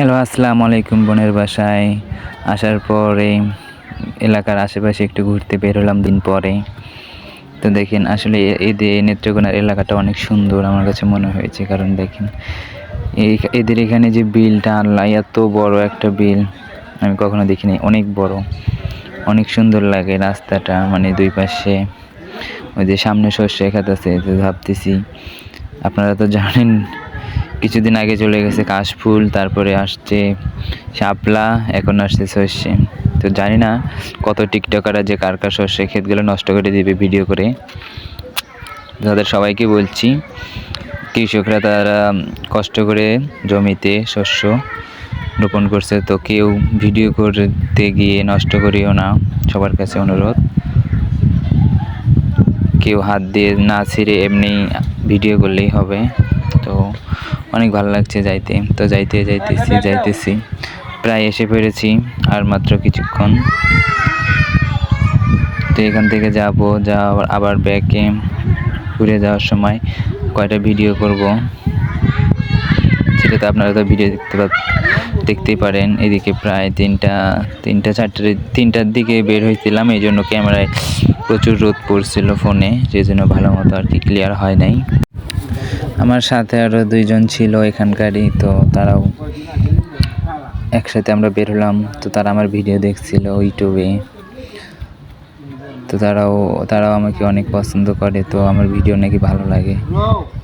Hello, আসসালামু আলাইকুম বোনের বাসায়। আসার পরে এলাকার আশেপাশে একটু ঘুরতে বের হলাম দিন পরে। তো দেখেন, আসলে এদের নেত্রকোনার এলাকাটা অনেক সুন্দর আমার কাছে মনে হয়েছে। কারণ দেখেন, এই, এদের এখানে যে বিলটা আল্লাহ এত বড় একটা বিল, আমি কখনো দেখিনি। অনেক বড়, অনেক সুন্দর লাগে রাস্তাটা মানে দুই পাশে, ওই যে সামনে সর্ষে খাত আছে ভাবতেছি, আপনারা তো জানেন কিছুদিন আগে চলে গেছে কাশফুল, তারপরে আসছে শাপলা, এখন আসছে সর্ষে। তো জানি না কত টিকটকাররা যে কার কার সর্ষে ক্ষেতগুলো নষ্ট করে দিবে ভিডিও করে। তাদের সবাইকে বলছি, কৃষকরা তারা কষ্ট করে জমিতে শস্য রোপণ করছে, তো কেউ ভিডিও করতে গিয়ে নষ্ট করিও না, সবার কাছে অনুরোধ। কেউ হাত দিয়ে না ছিঁড়ে এমনি ভিডিও করলেই হবে। অনেক ভালো লাগছে যাইতে। তো যাইতে, যাইতেছি যাইতেছি। প্রায় এসে পেরেছি আর মাত্র কিছুক্ষণ। তো এখান থেকে যাব যা আবার ব্যাকে ঘুরে যাওয়ার সময় কয়টা ভিডিও করব। সেটা তো আপনারা তো ভিডিও দেখতে দেখতেই পারেন। এদিকে প্রায় তিনটা তিনটা, চারটে, তিনটার দিকে বের হয়েছিলাম। এই জন্য ক্যামেরায় প্রচুর রোদ পড়ছিল ফোনে সেই জন্য ভালো মতো আর কি ক্লিয়ার হয় নাই। আমার সাথে আরও দুইজন ছিল এখানকারই, তো তারাও একসাথে আমরা বের হলাম। তো তারা আমার ভিডিও দেখছিল ইউটিউবে তো তারাও তারাও আমাকে অনেক পছন্দ করে, তো আমার ভিডিও নাকি ভালো লাগে।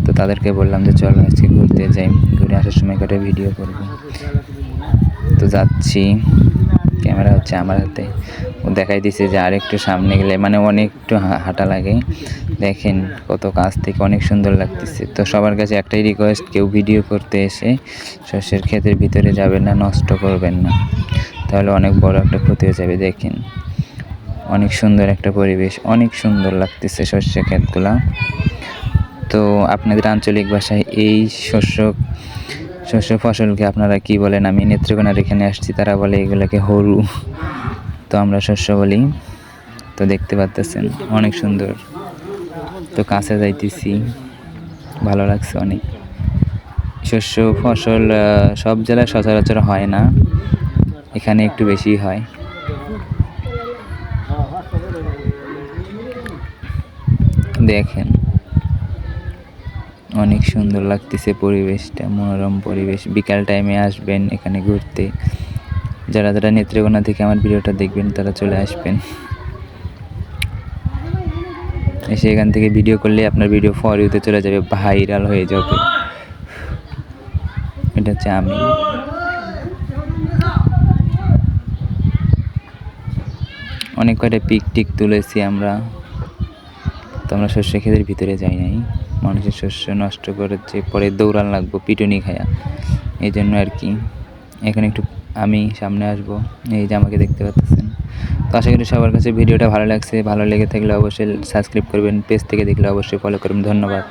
তো তাদেরকে বললাম যে, চলো আজকে ঘুরতে যাই, ঘুরে আসার সময় কটা ভিডিও করব। তো যাচ্ছি, ক্যামেরা হচ্ছে আমার হাতে। দেখাই দিছে যে আর একটু সামনে গেলে মানে অনেক একটু হাঁটা লাগে। দেখেন কত কাছ থেকে অনেক সুন্দর লাগতেছে। তো সবার কাছে একটাই রিকোয়েস্ট কেউ ভিডিও করতে এসে শস্যের ক্ষেতের ভিতরে যাবেন না, নষ্ট করবেন না। তাহলে অনেক বড় একটা ক্ষতি হয়ে যাবে, দেখেন। অনেক সুন্দর একটা পরিবেশ, অনেক সুন্দর লাগতেছে শস্য ক্ষেতগুলা। তো আপনাদের আঞ্চলিক ভাষায় এই শস্য শস্য ফসলকে আপনারা কি বলেন? আমি নেত্রকোনার এখানে আসছি, তারা বলে এগুলোকে হরু। তো আমরা শস্য বলি। তো দেখতে পাচ্তেছেন, অনেক সুন্দর। তো কাছে যাইতেছি, ভালো লাগছে অনেক। শস্য, ফসল সব জেলায় সচরাচর হয় না। এখানে একটু বেশি হয়। দেখেন, অনেক সুন্দর লাগতেছে পরিবেশটা, মনোরম পরিবেশ। বিকাল টাইমে আসবেন এখানে ঘুরতে। যারা যারা নেত্রকোনা থেকে আমার ভিডিওটা দেখবেন, তারা চলে আসবেন। এসে এখান থেকে ভিডিও করলে আপনার ভিডিও ফর ইউতে চলে যাবে ভাইরাল হয়ে যাবে। এটা হচ্ছে আমি। অনেক কয়টা পিক টিক তুলেছি আমরা। তো আমরা শস্য ক্ষেতের ভিতরে যাই নাই। মানুষের শস্য নষ্ট করেছে পরে দৌড়ান লাগবো, পিটুনি খায়া। এই জন্য আর কি। এখন একটু আমি সামনে আসব। এই যে আমাকে দেখতে পাচ্ছেন তো আশা করি সবার কাছে ভিডিওটা ভালো লাগছে। ভালো লেগে থাকলে অবশ্যই সাবস্ক্রাইব করবেন। পেজ থেকে দেখলে অবশ্যই ফলো করবেন। ধন্যবাদ।